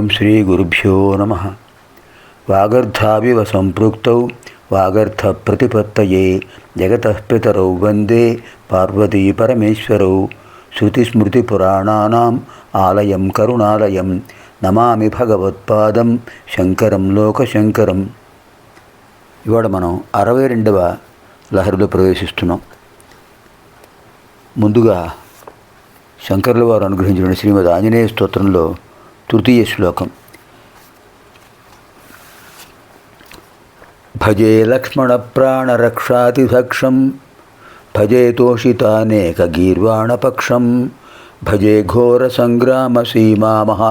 ఓం శ్రీ గురుభ్యో నమ. వాగర్థావివ సంపృక్తౌ వాగర్థ ప్రతిపత్తయే జగత పితరౌ వందే పార్వతీ పరమేశ్వరౌ శృతిస్మృతిపురాణానాం ఆలయం కరుణాలయం నమామి భగవత్పాదం శంకరం లోకశంకరం. ఇవాడ మనం అరవై రెండవ లహరిలో ప్రవేశిస్తున్నాం. ముందుగా శంకరుల వారు అనుగ్రహించిన శ్రీమద్ ఆంజనేయ స్తోత్రంలో తృతీయ శ్లోకం భజే లక్ష్మణ ప్రాణరక్షాతిభక్షం భజే తోషితానేక గీర్వాణపక్షం భజే ఘోర సంగ్రామ సీమామహ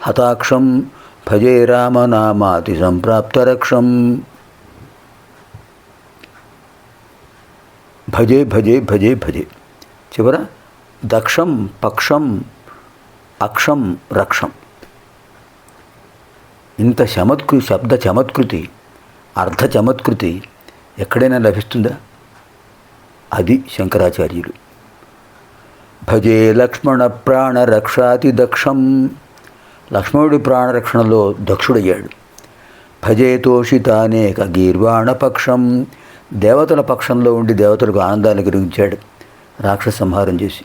హతాక్షం భజే రామనామాతి సంప్రాప్తరక్షం భజే భజే భజే భజే చివర దక్షం పక్షం అక్షం రక్షం ఇంత చమత్కృ శబ్ద చమత్కృతి అర్ధ చమత్కృతి ఎక్కడైనా లభిస్తుందా? అది శంకరాచార్యులు. భజే లక్ష్మణ ప్రాణ రక్షాతి దక్షం. లక్ష్మణుడి ప్రాణరక్షణలో దక్షుడయ్యాడు. భజే తోషితానేక గీర్వాణ పక్షం. దేవతల పక్షంలో ఉండి దేవతలకు ఆనందాన్ని కలిగించాడు. రాక్షస సంహారం చేసి.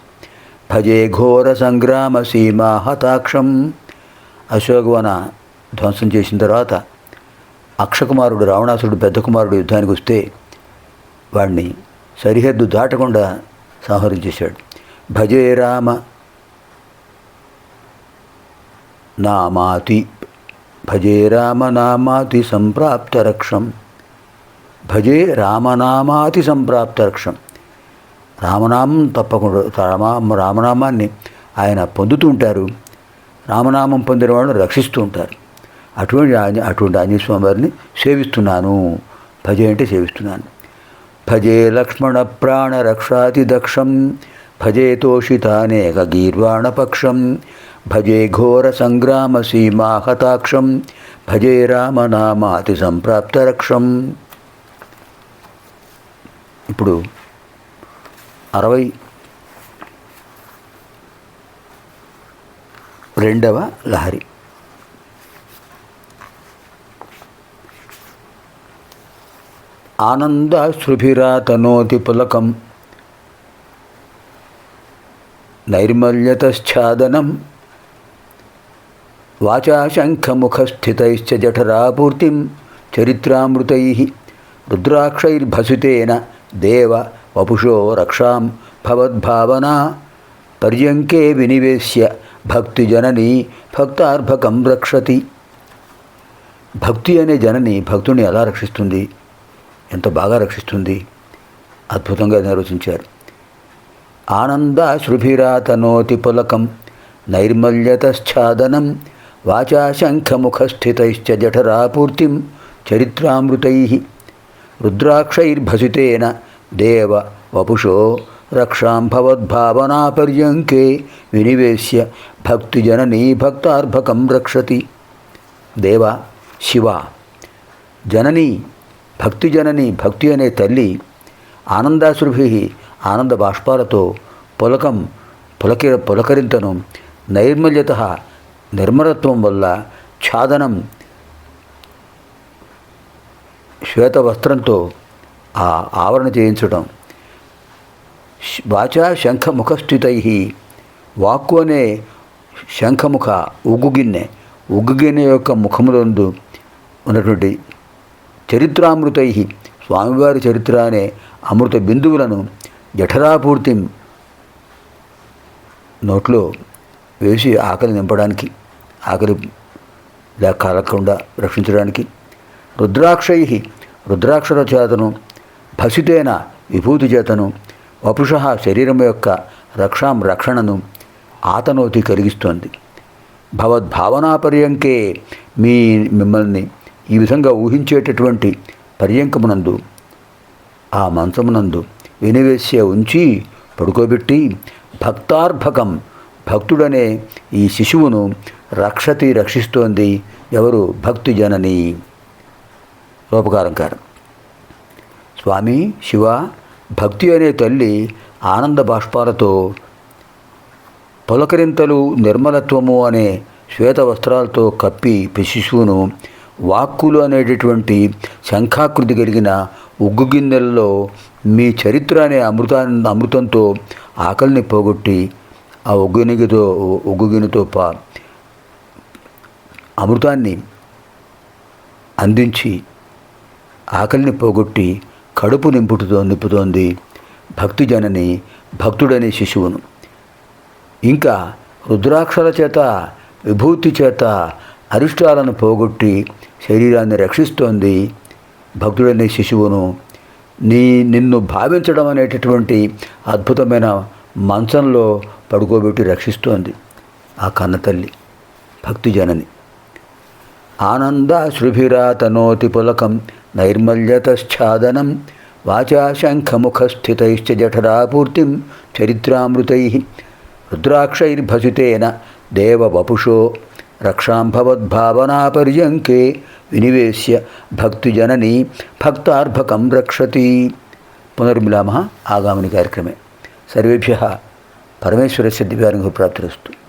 భజే ఘోర సంగ్రామ సీమా హతాక్షం. అశోకవన ధ్వంసం చేసిన తర్వాత అక్షకుమారుడు రావణాసురుడు పెద్ద కుమారుడు యుద్ధానికి వస్తే వాడిని సరిహద్దు దాటకుండా సంహరించేశాడు భజే రామ నామాతి భజే రామనామాతి సంప్రాప్త రక్షం. భజే రామనామాతి సంప్రాప్త రక్షం. రామనామం తప్పకుండా రామ రామనామాన్ని ఆయన పొందుతూ ఉంటారు. రామనామం పొందిన వాళ్ళని రక్షిస్తూ ఉంటారు. అటువంటి అటువంటి ఆంజనేయ స్వామి వారిని సేవిస్తున్నాను. భజే అంటే సేవిస్తున్నాను. భజే లక్ష్మణ ప్రాణ రక్షాతి దక్షం. భజే తోషితానేక గీర్వాణపక్షం భజే ఘోర సంగ్రామ సీమా హతాక్షం. భజే రామనామాతి సంప్రాప్త రక్షం. ఇప్పుడు అరవై రెండవ లహరి. ఆనందాశ్రుభిరాతనోతి పులకం నైర్మల్యతశ్చాదనం వాచాశంఖముఖస్థితైశ్చ జఠరాపూర్తిం చరిత్రామృతై రుద్రాక్షైర్భసితేన దేవ వపుషో రక్షాం భవద్భావనా పర్యంకే వినివేశ్య భక్తిజనని భక్తార్భకం రక్షతి. భక్తి అనే జనని భక్తుని ఎలా రక్షిస్తుంది? ఎంత బాగా రక్షిస్తుంది. అద్భుతంగా నిర్వచించారు ఆనంద శృభిరాతనోతి పులకం నైర్మల్యతశ్చాదనం వాచాశంఖముఖస్థితైశ్చ జఠరాపూర్తిం చరిత్రామృతై రుద్రాక్షైర్భసితేన దేవ వపుషో రక్షాంభవద్భావనాపర్యంకే వినివేశ్య భక్తిజననీ భక్తార్భకం రక్షతి. దేవ శివ జననీ భక్తి జనని భక్తి అనే తల్లి ఆనందాశ్రుభి ఆనంద బాష్పాలతో పులకం పులకి పులకరింతను నైర్మల్యత నిర్మలత్వం వల్ల ఛాదనం శ్వేత వస్త్రంతో ఆ ఆవరణ చేయించడం. వాచా శంఖముఖస్థితై. వాక్కు అనే శంఖముఖ ఉగ్గుగిన్నె ఉగ్గుగిన్నె యొక్క ముఖములందు ఉన్నటువంటి చరిత్రామృతై. స్వామివారి చరిత్ర అనే అమృత బిందువులను జఠరాపూర్తి నోట్లో వేసి ఆకలి నింపడానికి ఆకలి కలగకుండా రక్షించడానికి రుద్రాక్షై రుద్రాక్షర చేతను భసితేన విభూతి చేతను వపుష శరీరం యొక్క రక్షాం రక్షణను ఆతనోతి కలిగిస్తోంది. భవద్భావనాపర్యంకే మీ మిమ్మల్ని ఈ విధంగా ఊహించేటటువంటి పర్యంకమునందు ఆ మంచమునందు వినివేశ్య ఉంచి పడుకోబెట్టి భక్తార్భకం భక్తుడనే ఈ శిశువును రక్షతి రక్షిస్తోంది ఎవరు భక్తి జనని? రూపకారంకారం స్వామి శివ భక్తి అనే తల్లి ఆనంద బాష్పాలతో పులకరింతలు నిర్మలత్వము అనే శ్వేత వస్త్రాలతో కప్పి శిశువును వాక్కులు అనేటటువంటి శంఖాకృతి కలిగిన ఉగ్గు గిన్నెలలో మీ చరిత్ర అనే అమృతాన్ని అమృతంతో ఆకలిని పోగొట్టి ఆ ఉగ్గునిగితో ఒగ్గు గిన్నెతో పా అమృతాన్ని అందించి ఆకలిని పోగొట్టి కడుపు నింపుతో నింపుతోంది భక్తి జనని భక్తుడనే శిశువును. ఇంకా రుద్రాక్షల చేత విభూతి చేత అరిష్టాలను పోగొట్టి శరీరాన్ని రక్షిస్తోంది భక్తుడనే శిశువును. నీ నిన్ను భావించడం అనేటటువంటి అద్భుతమైన మంచంలో పడుకోబెట్టి రక్షిస్తోంది ఆ కన్నతల్లి భక్తి జనని. తనోతి పులకం నైర్మల్యతశ్చాదనం వాచాశంఖముఖస్థితైశ్చ జఠరాపూర్తిం చరిత్రామృతై రుద్రాక్షైర్భసితేన దేవవపుషో రక్షాంభవద్భావనాపర్యంకే వినివేశ్య భక్తిజనని భక్తార్భకం రక్షతి పునర్మిలామ ఆగామిని కార్యక్రమే సర్వేభ్య పరమేశ్వరస్య దివ్యానుభవ ప్రాప్తిరస్తు